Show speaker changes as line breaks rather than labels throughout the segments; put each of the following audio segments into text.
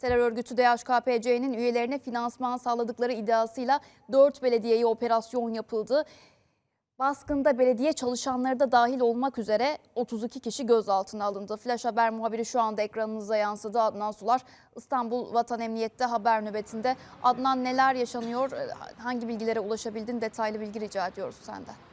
Terör örgütü DHKPC'nin üyelerine finansman sağladıkları iddiasıyla 4 belediyeye operasyon yapıldı. Baskında belediye çalışanları da dahil olmak üzere 32 kişi gözaltına alındı. Flash Haber muhabiri şu anda ekranınıza yansıdı. Adnan Sular İstanbul Vatan Emniyet'te haber nöbetinde. Adnan neler yaşanıyor? Hangi bilgilere ulaşabildin? Detaylı bilgi rica ediyoruz senden.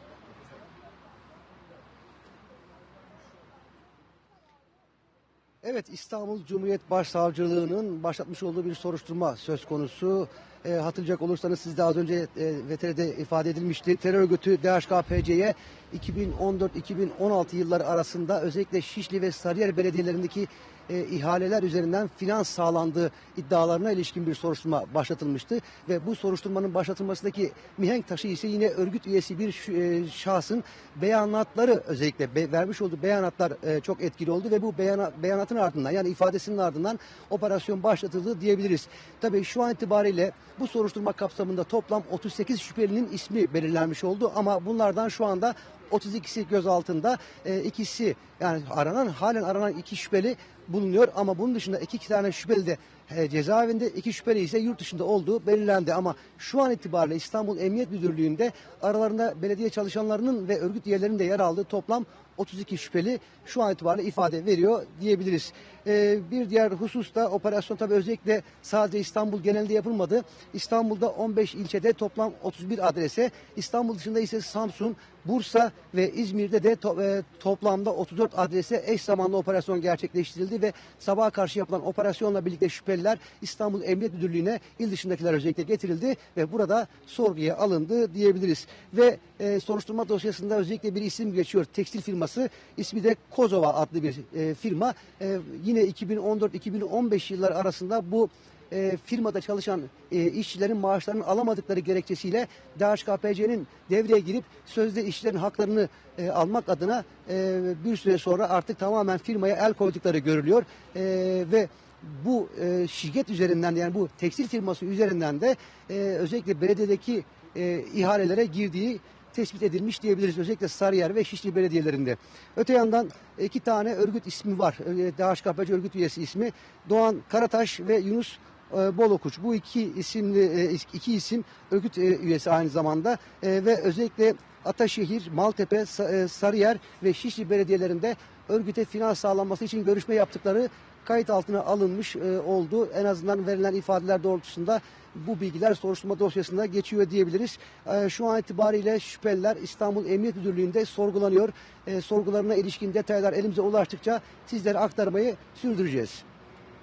Evet İstanbul Cumhuriyet Başsavcılığı'nın başlatmış olduğu bir soruşturma söz konusu. E, hatırlayacak olursanız siz de az önce e, VTR'de ifade edilmişti. Terör örgütü DHKPC'ye 2014-2016 yılları arasında özellikle Şişli ve Sarıyer belediyelerindeki e, ihaleler üzerinden finans sağlandığı iddialarına ilişkin bir soruşturma başlatılmıştı. Ve bu soruşturmanın başlatılmasındaki mihenk taşı ise yine örgüt üyesi bir e, şahsın beyanatları özellikle be- vermiş olduğu beyanatlar e, çok etkili oldu ve bu beyana, beyanatın ardından yani ifadesinin ardından operasyon başlatıldı diyebiliriz. Tabii şu an itibariyle bu soruşturma kapsamında toplam 38 şüphelinin ismi belirlenmiş oldu. Ama bunlardan şu anda 32'si gözaltında, e, ikisi yani aranan halen aranan iki şüpheli bulunuyor ama bunun dışında iki tane şüpheli de e, cezaevinde, iki şüpheli ise yurt dışında olduğu belirlendi ama şu an itibariyle İstanbul Emniyet Müdürlüğü'nde aralarında belediye çalışanlarının ve örgüt üyelerinin de yer aldığı toplam 32 şüpheli şu an itibariyle ifade veriyor diyebiliriz. E, bir diğer husus da operasyon tabii özellikle sadece İstanbul genelinde yapılmadı. İstanbul'da 15 ilçede toplam 31 adrese, İstanbul dışında ise Samsun, Bursa ve İzmir'de de to- e, toplamda 34 adrese eş zamanlı operasyon gerçekleştirildi ve sabaha karşı yapılan operasyonla birlikte şüpheliler İstanbul Emniyet Müdürlüğü'ne il dışındakiler özellikle getirildi ve burada sorguya alındı diyebiliriz. Ve e, soruşturma dosyasında özellikle bir isim geçiyor. Tekstil firması ismi de Kozova adlı bir e, firma. E, yine 2014-2015 yılları arasında bu e, firmada çalışan e, işçilerin maaşlarını alamadıkları gerekçesiyle DHKPC'nin devreye girip sözde işçilerin haklarını e, almak adına e, bir süre sonra artık tamamen firmaya el koydukları görülüyor. E, ve bu e, şirket üzerinden de yani bu tekstil firması üzerinden de e, özellikle belediyedeki e, ihalelere girdiği tespit edilmiş diyebiliriz. Özellikle Sarıyer ve Şişli belediyelerinde. Öte yandan iki tane örgüt ismi var. E, DHKPC örgüt üyesi ismi. Doğan Karataş ve Yunus Bolokuç. Bu iki isimli e, iki isim örgüt e, üyesi aynı zamanda E, ve özellikle Ataşehir, Maltepe, Sa- Sarıyer ve Şişli belediyelerinde örgüte finans sağlanması için görüşme yaptıkları kayıt altına alınmış oldu. En azından verilen ifadeler doğrultusunda bu bilgiler soruşturma dosyasında geçiyor diyebiliriz. Şu an itibariyle şüpheliler İstanbul Emniyet Müdürlüğü'nde sorgulanıyor. Sorgularına ilişkin detaylar elimize ulaştıkça sizlere aktarmayı sürdüreceğiz.